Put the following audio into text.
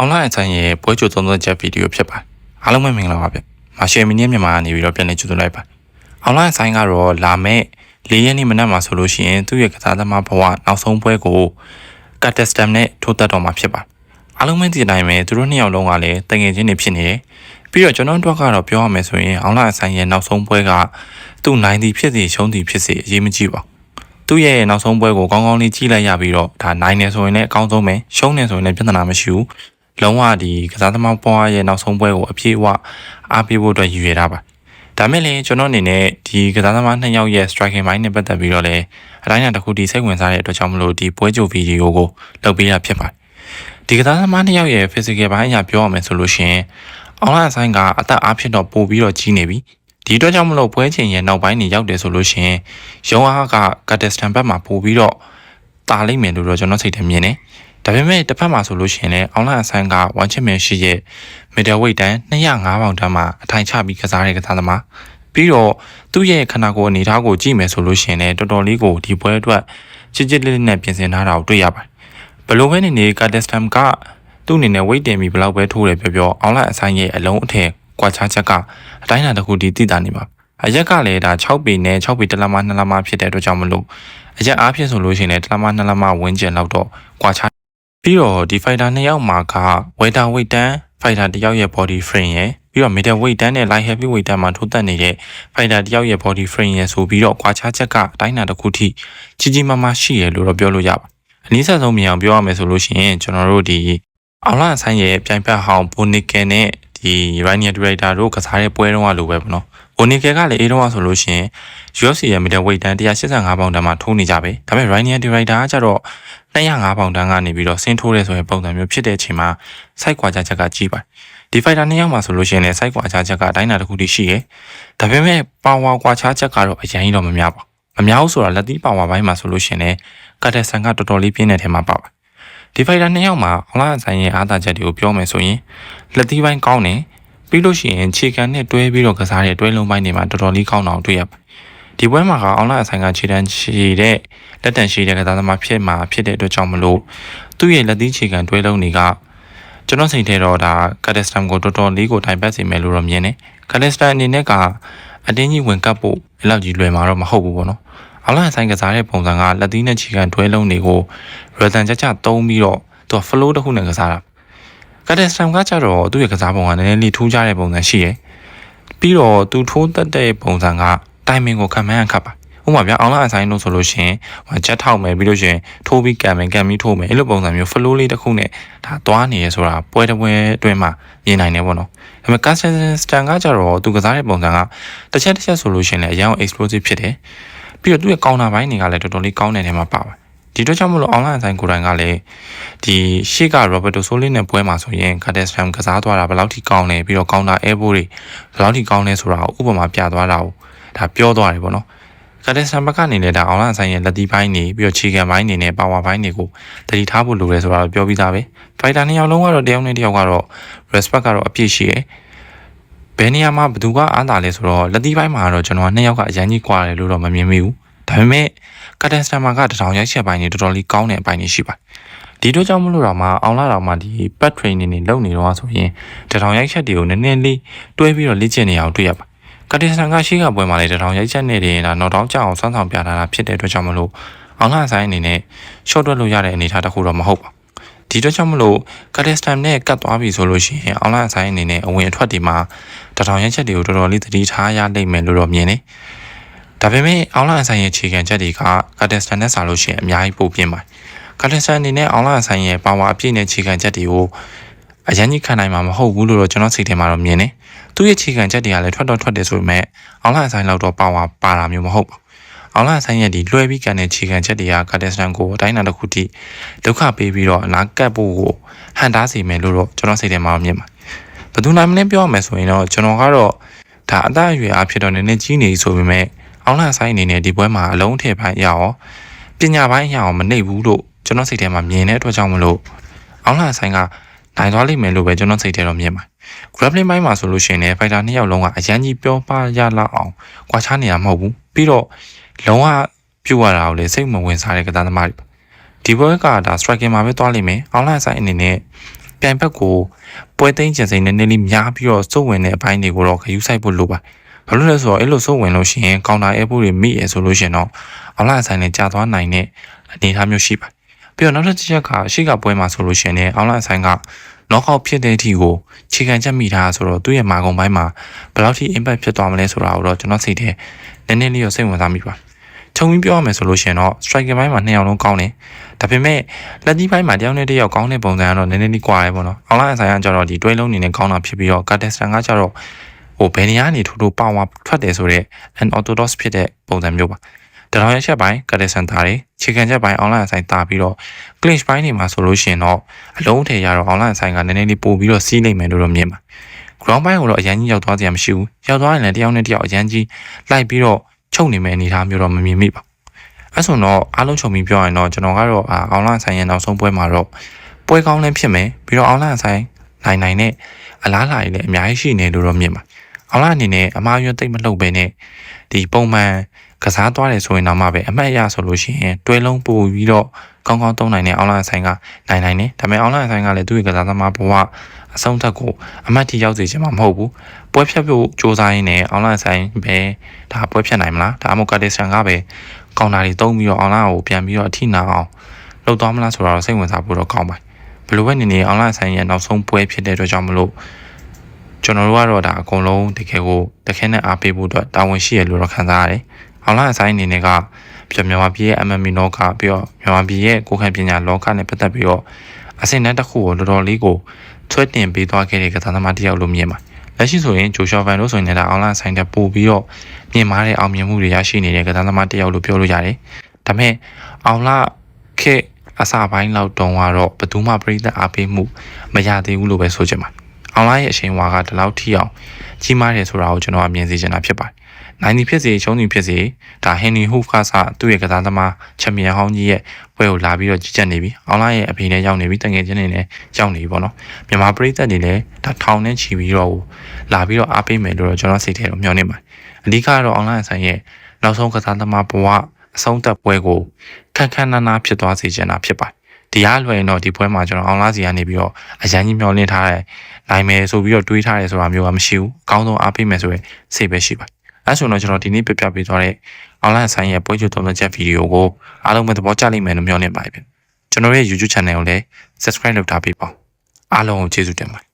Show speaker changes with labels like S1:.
S1: အောင်လိုက်အဆိုင်ရဲ့ပွဲချိုသုံးသုံးချက်ဗီဒီယိုဖြစ်ပါတယ်အားလုံးပဲမင်္ဂလာပါဗျမာရှယ်မီနီမြန်မာကနေပြီးတော့ပြန်လည်ကြိုဆိုလိုက်ပါအောင်လိုက်အဆိုင်ကတော့လာမဲ့၄ရက်နေ့မနက်မှာဆိုလို့ရှိရင်သူ့ရဲ့ကစားသမားဘဝနောက်ဆုံးပွဲကိုကတ်တစတမ်နဲ့ထိုးသက်တော်မှာဖြစ်ပါတယ်အားလုံးပဲဒီတိုင်းပဲသူတို့နှစ်ယောက်လုံးကလည်းတငယ်ချင်းတွေဖြစ်နေတယ်ပြီးတော့ကျွန်တော်တို့ကတော့ပြောရမယ်ဆိုရင်အောင်လိုက်အဆိုင်ရဲ့နောက်ဆုံးပွဲကသူ့နိုင်သည်ဖြစ်စီရှုံးသည်ဖြစ်စီအရေးမကြီးပါဘူးသူ့ရဲ့နောက်ဆုံးပွဲကိုကောင်းကောင်းလေးကြည့်လိုက်ရပြီးတော့ဒါနိုင်နေဆိုရင်လည်းအကောင်းဆုံးပဲရှုံးနေဆိုရင်လည်းပြဿနာမရှိဘူး လုံးဝဒီကစားသမားပွားရဲ့နောက်ဆုံးပွဲကိုအပြည့်အဝအားပေးဖို့အတွက်ရည်ရွယ်တာပါဒါမဲ့လည်းကျွန်တော်အနေနဲ့ဒီကစားသမားနှစ်ယောက်ရဲ့ striking ဘိုင်းနဲ့ပတ်သက်ပြီးတော့လည်းအတိုင်းအတာတစ်ခုဒီစိတ်ဝင်စားတဲ့အတွက်ကြောင့်မလို့ဒီပွဲကြိုဗီဒီယိုကိုလုပ်ပေးရဖြစ်ပါတယ်ဒီကစားသမားနှစ်ယောက်ရဲ့ physical ဘိုင်းအရာပြောရမယ်ဆိုလို့ရှိရင်အောင်လာဆိုင်ကအသက်အားဖြင့်တော့ပိုပြီးတော့ကြီးနေပြီဒီအတွက်ကြောင့်မလို့ပွဲချိန်ရဲ့နောက်ပိုင်းနေရောက်တယ်ဆိုလို့ရှိရင်ရုံအားကကတ်တစတန်ဘက်မှာပိုပြီးတော့တာလိမ့်မယ်လို့တော့ကျွန်တော်စိတ်ထဲမြင်တယ် ဒါပေမဲ့တစ်ဖက်မှာဆိုလို့ရှိရင်လည်းအောင်လာအဆိုင်ကဝမ်ချစ်မယ်ရှိရဲ့ middleweight တန်း205ပေါင်တန်းမှာအထိုင်ချပြီးကစားတဲ့ကစားသမားပြီးတော့သူ့ရဲ့ခန္ဓာကိုယ်အနေအထားကိုကြည့်မယ်ဆိုလို့ရှိရင်လည်းတော်တော်လေးကိုဒီပွဲအတွက်ချစ်ချစ်လေးလေးနဲ့ပြင်ဆင်ထားတာကိုတွေ့ရပါတယ်ဘယ်လိုပဲနေနေကာတက်စတမ်ကသူ့အနေနဲ့ weight တင်ပြီးဘယ်လောက်ပဲထိုးတယ်ပြောပြောအောင်လာအဆိုင်ရဲ့အလုံးအထည်ကွာခြားချက်ကအတိုင်းအတာတစ်ခုတည်တည်တာနေပါအရက်ကလည်းဒါ6ပေနဲ့6ပေတလမ2လမဖြစ်တဲ့အတွက်ကြောင့်မလို့အရက်အားဖြင့်ဆိုလို့ရှိရင်လည်းတလမ2လမဝန်းကျင်လောက်တော့ကွာခြား ပြီးတော့ဒီ fighter နှစ်ယောက်မှာက welter weight တန်း fighter တစ်ယောက်ရဲ့ body frame ရယ်ပြီးတော့ middle weight တန်းနဲ့ light heavy weight တန်းမှာထိုးတက်နေတဲ့ fighter တစ်ယောက်ရဲ့ body frame ရယ်ဆိုပြီးတော့ကွာခြားချက်ကအတိုင်းအတာတစ်ခုထိကြီးကြီးမားမားရှိရလို့တော့ပြောလို့ရပါအနည်းဆက်ဆုံးမြင်အောင်ပြောရမယ်ဆိုလို့ရှိရင်ကျွန်တော်တို့ဒီအောင်လာဆိုင်ရဲ့ပြိုင်ဖက်ဟောင်းဘိုနီကယ်နဲ့ဒီ Rainier Director တို့ကစားတဲ့ပွဲတုန်းကလိုပဲပေါ့နော်ဘိုနီကယ်ကလည်းအေးတုန်းကဆိုလို့ရှိရင် UFC ရဲ့ middle weight တန်း185ပေါင်တန်းမှာထိုးနေကြပဲဒါပေမဲ့ Rainier Director ကကျတော့ 205ပေါင်တန်းကနေပြီးတော့ဆင်းထိုးတယ်ဆိုရင်ပုံစံမျိုးဖြစ်တဲ့အချိန်မှာစိုက်ကွာကြချက်ကကြီးပါတယ်ဒီ fighter နှစ်ယောက်မှာဆိုလို့ရှိရင်လည်းစိုက်ကွာခြားချက်ကအတိုင်းအတာတစ်ခုတည်းရှိရယ်ဒါပေမဲ့ပါဝါကွာခြားချက်ကတော့အရင်ကြီးတော့မများပါဘူးမများဘူးဆိုတာလက်သီးပါဝါဘိုင်းမှာဆိုလို့ရှိရင်လည်းကတ်တဲ့ဆန်ကတော်တော်လေးပြင်းတဲ့ထဲမှာပါပါဒီ fighter နှစ်ယောက်မှာအွန်လိုင်းဆိုင်ရဲ့အားသာချက်တွေကိုပြောမယ်ဆိုရင်လက်သီးပိုင်းကောင်းတယ်ပြီးလို့ရှိရင်ခြေကန်နဲ့တွဲပြီးတော့ကစားတဲ့တွဲလုံးပိုင်းတွေမှာတော်တော်လေးကောင်းအောင်တွေ့ရပါတယ် ဒီပွဲမှာကအွန်လိုင်းဆိုင်ကခြေတန်းချီတဲ့လက်တန်ရှိတဲ့ကစားသမားဖြစ်မှာဖြစ်တဲ့အတွက်ကြောင့်မလို့သူ့ရဲ့လက်သီးခြေကန်တွဲလုံးတွေကကျွန်တော်စိတ်ထဲတော့ဒါကတ်စတမ်ကိုတော်တော်လေးကိုတိုင်ပတ်စီမယ်လို့တော့မြင်တယ်ကတ်စတမ်အနေနဲ့ကအတင်းကြီးဝင်ကပ်ဖို့အဲ့လောက်ကြီးလွယ်မှာတော့မဟုတ်ဘူးပေါ့နော်အလားဆိုင်ကစားတဲ့ပုံစံကလက်သီးနဲ့ခြေကန်တွဲလုံးတွေကိုရတန်ကြကြသုံးပြီးတော့သူက flow တစ်ခုနဲ့ကစားတာကတ်စတမ်ကကြတော့သူ့ရဲ့ကစားပုံကနည်းနည်းလေးထူးခြားတဲ့ပုံစံရှိရယ်ပြီးတော့သူထိုးတက်တဲ့ပုံစံက တိုင်မင်ကိုခံမှန်းခတ်ပါဥပမာဗျအောင်လာအဆိုင်လို့ဆိုလို့ရှိရင်ဟိုချက်ထောက်မယ်ပြီးလို့ရှိရင်ထိုးပြီးကံမယ်ကံပြီးထိုးမယ်အဲ့လိုပုံစံမျိုး flow လေးတစ်ခုနဲ့ဒါသွားနေရဆိုတာပွဲတစ်ပွဲအတွင်းမှာမြင်နိုင်တယ်ပေါ့နော်ဒါပေမဲ့ custom stand ကကြတော့သူကစားတဲ့ပုံစံကတစ်ချက်တစ်ချက်ဆိုလို့ရှိရင်လည်းအရင် explosive ဖြစ်တယ်ပြီးတော့သူ့ရဲ့ counter ဘိုင်းတွေကလည်းတော်တော်လေးကောင်းတဲ့နေရာမှာပါပါဒီတော့ကြောင့်မလို့ online ဆိုင်ကိုယ်တိုင်ကလည်းဒီရှေ့က Roberto Soli နဲ့ပွဲမှာဆိုရင် Cadestram ကစားသွားတာဘယ်လောက်ထိကောင်းလဲပြီးတော့ counter elbow တွေဘယ်လောက်ထိကောင်းလဲဆိုတာကိုဥပမာပြသွားတာကို ဒါပြောသွားတယ်ပေါ့နော်ကတ်တစံဘက်ကနေလည်းဒါအောင်လာဆိုင်ရဲ့လက်သီးပိုင်းနေပြီးတော့ခြေခံပိုင်းနေနဲ့ပါဝါပိုင်းတွေကိုတတိထားဖို့လိုတယ်ဆိုတာတော့ပြောပြီးသားပဲဖိုက်တာနှစ်ယောက်လုံးကတော့တယောက်နဲ့တယောက်ကတော့ respect ကတော့အပြည့်ရှိတယ်ဘယ်နေရာမှာဘယ်သူကအားသာလဲဆိုတော့လက်သီးပိုင်းမှာကတော့ကျွန်တော်ကနှစ်ယောက်ကအရန်ကြီးကွာတယ်လို့တော့မမြင်မိဘူးဒါပေမဲ့ကတ်တစံမှာကတထောင်ရိုက်ချက်ပိုင်းနေတော်တော်လေးကောင်းတဲ့အပိုင်းတွေရှိပါတယ်ဒီတို့ကြောင့်မလို့တော့မှအောင်လာတော့မှဒီ pet training တွေလုပ်နေတော့ဆိုရင်တထောင်ရိုက်ချက်တွေကိုနည်းနည်းလေးတွဲပြီးတော့လေ့ကျင့်နေအောင်တွေ့ရပါ ကတိဆန်ကရှိကပွဲမှာလေတထောင်ရိုက်ချက်နေတယ်ဒါတော့တောင်းကြအောင်စွမ်းဆောင်ပြထားတာဖြစ်တဲ့အတွက်ကြောင့်မလို့အောင်လာဆိုင်အနေနဲ့ short တွက်လို့ရတဲ့အနေအထားတစ်ခုတော့မဟုတ်ပါဒီတော့ကြောင့်မလို့ကတ်စတမ်နဲ့ကတ်သွားပြီဆိုလို့ရှိရင်အွန်လိုင်းဆိုင်အနေနဲ့အဝင်အထွက်တွေမှာတထောင်ရက်ချက်တွေကိုတော်တော်လေးသတိထားရလိမ့်မယ်လို့တော့မြင်နေဒါပေမဲ့အွန်လိုင်းဆိုင်ရဲ့ခြေခံချက်တွေကကတ်စတမ်နဲ့စာလို့ရှိရင်အများကြီးပိုပြင်းပါတယ်ကတ်စတမ်အနေနဲ့အွန်လိုင်းဆိုင်ရဲ့ပါဝါအပြည့်နဲ့ခြေခံချက်တွေကို အရင်ကြီးခံနိုင်မှာမဟုတ်ဘူးလို့တော့ကျွန်တော်စိတ်ထဲမှာတော့မြင်နေသူ့ရဲ့ခြေခံချက်တွေကလည်းထွက်တော့ထွက်တယ်ဆိုပေမဲ့အောင်လာဆိုင်လောက်တော့ပါဝါပါတာမျိုးမဟုတ်ပါဘူးအောင်လာဆိုင်ရဲ့ဒီလွှဲပြီးကန်တဲ့ခြေခံချက်တွေကကာတက်စတန်ကိုအတိုင်းအတာတစ်ခုထိဒုက္ခပေးပြီးတော့အနာကပ်ဖို့ကိုဟန်တားစေမယ်လို့တော့ကျွန်တော်စိတ်ထဲမှာမြင်ပါဘယ်သူနိုင်မလဲပြောရမယ်ဆိုရင်တော့ကျွန်တော်ကတော့ဒါအသက်အရွယ်အဖြစ်တော့နည်းနည်းကြီးနေဆိုပေမဲ့အောင်လာဆိုင်အနေနဲ့ဒီပွဲမှာအလုံးထည့်ပိုင်းရအောင်ပညာပိုင်းရအောင်မနှိပ်ဘူးလို့ကျွန်တော်စိတ်ထဲမှာမြင်တဲ့အတွက်ကြောင့်မလို့အောင်လာဆိုင်က နိုင်သွားလိမ့်မယ်လို့ပဲကျွန်တော်စိတ်ထဲတော့မြင်ပါတယ် grappling ဘိုင်းမှာဆိုလို့ရှိရင်လည်း fighter နှစ်ယောက်လုံးကအရန်ကြီးပြောပါရလောက်အောင်ကွာခြားနေရမှာမဟုတ်ဘူးပြီးတော့လုံးဝပြုတ်ရတာကိုလည်းစိတ်မဝင်စားတဲ့ကစားသမားတွေဒီဘက်ကဒါ striking မှာပဲတွားလိမ့်မယ် online side အနေနဲ့ပြိုင်ဘက်ကိုပွဲသိမ်းကျင်စိန်နည်းနည်းလေးများပြီးတော့စုပ်ဝင်တဲ့အပိုင်းတွေကိုတော့ခယူးဆိုင်ဖို့လိုပါဘာလို့လဲဆိုတော့အဲ့လိုစုပ်ဝင်လို့ရှိရင်ကောင်တာအဲဖို့တွေမိရဆိုလို့ရှိရင်တော့အလားဆိုင်နဲ့ကြာသွားနိုင်တဲ့အနေအထားမျိုးရှိပါတယ် ပြီးတော့နောက်တစ်ချက်ကရှေ့ကပွဲမှာဆိုလို့ရှိရင်လည်းအလားဆိုင်ကနော့အောက်ဖြစ်တဲ့အထိကိုခြေခံချက်မိထားဆိုတော့သူ့ရဲ့မာကုံပိုင်းမှာဘယ်လောက်ထိ impact ဖြစ်သွားမလဲဆိုတာကိုတော့ကျွန်တော်စိတ်ထဲနည်းနည်းလေးတော့စိတ်ဝင်စားမိပါခြုံပြီးပြောရမယ်ဆိုလို့ရှိရင်တော့ striker ဘိုင်းမှာနှစ်ယောက်လုံးကောင်းတယ်ဒါပေမဲ့လက်ကြီးဘိုင်းမှာတယောက်နဲ့တယောက်ကောင်းတဲ့ပုံစံကတော့နည်းနည်းလေးကွာရဲပေါ့နော်အောင်လိုက်ဆိုင်ကကျတော့ဒီတွဲလုံးနေနဲ့ကောင်းတာဖြစ်ပြီးတော့ Cartestan ကကျတော့ဟိုဘယ်နေရာနေထိုးထိုးပါဝါထွက်တယ်ဆိုတော့ an orthodox ဖြစ်တဲ့ပုံစံမျိုးပါ တတော်ရဲ့ချက်ပိုင်း Cartestan တာတွေခြေခံချက်ပိုင်း online ဆိုင်တာပြီးတော့ glitch ပိုင်းတွေမှာဆိုလို့ရှိရင်တော့အလုံးထည်ရတော့ online ဆိုင်ကနည်းနည်းလေးပို့ပြီးတော့စီးနိုင်မယ်လို့တော့မြင်ပါ ground ပိုင်းကိုတော့အရန်ကြီးရောက်သွားစရာမရှိဘူးရောက်သွားရင်လည်းတယောက်နဲ့တယောက်အရန်ကြီးလိုက်ပြီးတော့ချုပ်နေမယ်အနေအထားမျိုးတော့မမြင်မိပါအဲ့ဆိုတော့အားလုံးခြုံပြီးပြောရင်တော့ကျွန်တော်ကတော့အာ online ဆိုင်ရဲ့နောက်ဆုံးပွဲမှာတော့ပွဲကောင်းလည်းဖြစ်မယ်ပြီးတော့ online ဆိုင်နိုင်နိုင်နဲ့အလားအလာတွေလည်းအများကြီးရှိနေလို့တော့မြင်ပါ online အနေနဲ့အမှားရွက်သိမ့်မလှုပ်ပဲနဲ့ဒီပုံမှန် ကစားသွားတယ်ဆိုရင်တော့မှပဲအမှတ်အရဆိုလို့ရှိရင်တွဲလုံးပို့ပြီးတော့ကောင်းကောင်းသုံးနိုင်တဲ့ online ဆိုင်ကနိုင်နိုင်တယ်ဒါပေမဲ့ online ဆိုင်ကလည်းသူ့ရဲ့ကစားသမားဘဝအဆုံးသတ်ကိုအမှတ်ထိရောက်စေချင်မှာမဟုတ်ဘူးပွဲဖြတ်ဖို့စ조사ရင်းနဲ့ online ဆိုင်ပဲဒါပွဲဖြတ်နိုင်မလားဒါမှမဟုတ် Cardisan ကပဲကောင်တာတွေတုံးပြီးတော့ online ကိုပြန်ပြီးတော့အထိနာအောင်လုပ်သွားမလားဆိုတော့စိတ်ဝင်စားဖို့တော့ကောင်းပါတယ်ဘယ်လိုပဲနေနေ online ဆိုင်ရဲ့နောက်ဆုံးပွဲဖြစ်တဲ့အတွက်ကြောင့်မလို့ကျွန်တော်တို့ကတော့ဒါအကုန်လုံးတကယ်ကိုတခဲနဲ့အားပေးဖို့အတွက်တာဝန်ရှိရလို့တော့ခံစားရတယ်။ online အဆိုင်အနေနဲ့ကပြမြန်မာပြည်ရဲ့ MME လောကပြီးတော့မြန်မာပြည်ရဲ့ကိုယ်ခံပညာလောကနဲ့ပတ်သက်ပြီးတော့အဆင့်တန်းတစ်ခုကိုတော်တော်လေးကိုဆွဲတင်ပေးသွားခဲ့တဲ့ကစားသမားတစ်ယောက်လို့မြင်ပါတယ်။လက်ရှိဆိုရင်ဂျိုရှောဗန်တို့ဆိုရင်လည်းဒါ online ဆိုင်တဲ့ပို့ပြီးတော့မြင်မာတဲ့အောင်မြင်မှုတွေရရှိနေတဲ့ကစားသမားတစ်ယောက်လို့ပြောလို့ရတယ်။ဒါပေမဲ့အောင်လာခေအစပိုင်းလောက်တုန်းကတော့ဘယ်သူမှပြိသက်အားပေးမှုမရသေးဘူးလို့ပဲဆိုချင်ပါတယ်။ online ရဲ့အချိန်ဝါကဒီလောက်ထိအောင် ကြီးမားတယ်ဆိုတာကိုကျွန်တော်အမြင်စေချင်တာဖြစ်ပါတယ်။နိုင်ဒီဖြစ်စေရှုံးဒီဖြစ်စေဒါဟန်နီဟူဖ်ကစားသူ့ရဲ့ကစားသမားချန်ပီယံဟောင်းကြီးရဲ့ပွဲကိုလာပြီးတော့ကြီးကြပ်နေပြီ။ online ရဲ့အဖေနဲ့ရောက်နေပြီတငယ်ချင်းတွေနဲ့ရောက်နေပြီပေါ့နော်။မြန်မာပရိသတ်တွေလည်းဒါထောင်နဲ့ချီပြီးတော့လာပြီးတော့အားပေးမယ်လို့တော့ကျွန်တော်စိတ်ထဲတော့မျှော်နေပါတယ်။အဓိကတော့ online ဆိုင်ရဲ့နောက်ဆုံးကစားသမားဘဝအဆုံးသက်ပွဲကိုခက်ခက်နာနာဖြစ်သွားစေချင်တာဖြစ်ပါတယ်။ဒီအားလွယ်ရင်တော့ဒီပွဲမှာကျွန်တော်အောင်လာစီကနေပြီးတော့အရန်ကြီးမျောလင့်ထားတယ် နိုင်မယ်ဆိုပြီးတော့တွေးထားတယ်ဆိုတာမျိုးကမရှိဘူးအကောင်းဆုံးအားပေးမယ်ဆိုရင်စိတ်ပဲရှိပါတယ်အဲဆိုတော့ကျွန်တော်ဒီနေ့ပြပြပေးသွားတဲ့ online ဆိုင်ရဲ့ပွဲချုပ်သုံးချက်ဗီဒီယိုကိုအားလုံးပဲသဘောကျလိမ့်မယ်လို့မျှော်လင့်ပါတယ်ဗျကျွန်တော်ရဲ့ YouTube channel ကိုလည်း subscribe လုပ်ထားပေးပါအားလုံးကိုကျေးဇူးတင်ပါတယ်